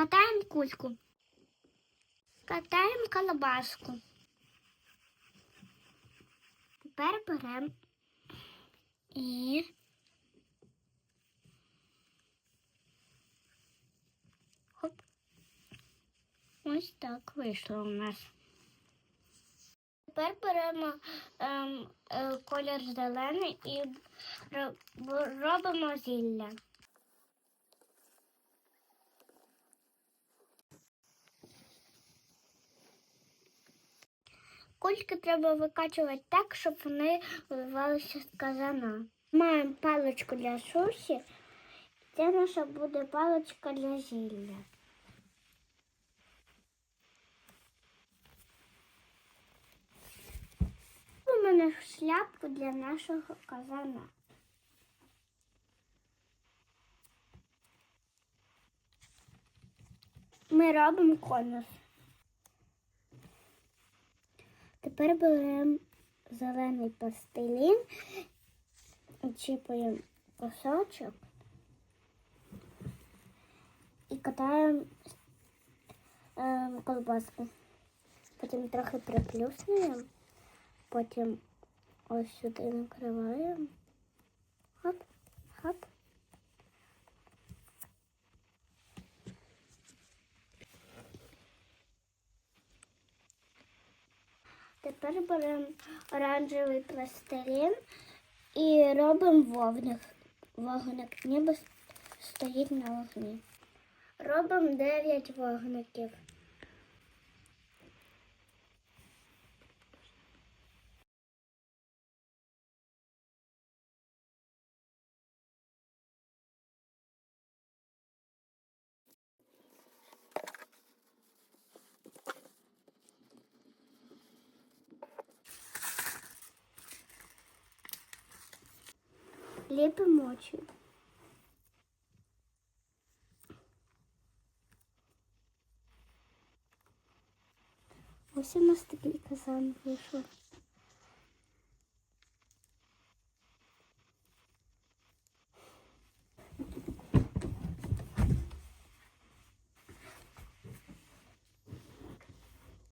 Катаємо кульку. Катаємо колобаску. Тепер беремо і хоп. Ось так вийшло у нас. Тепер беремо ем, е, колір зелений і робимо зілля. Кульки треба викачувати так, щоб вони виливалися з казана. Маємо паличку для суші. Це наша буде паличка для зілля. У мене шляпку для нашого казана. Ми робимо конус. Тепер беремо зелений пластилін, чіпаємо кусочок і катаємо е, колбаску. Потім трохи приплюснуємо, потім ось сюди накриваємо. Хоп, хоп. Тепер беремо оранжевий пластилін і робимо вогник. Вогник ніби стоїть на вогні. Робимо 9 вогників. Ліпимо очі. Ось у нас такий казан вийшов.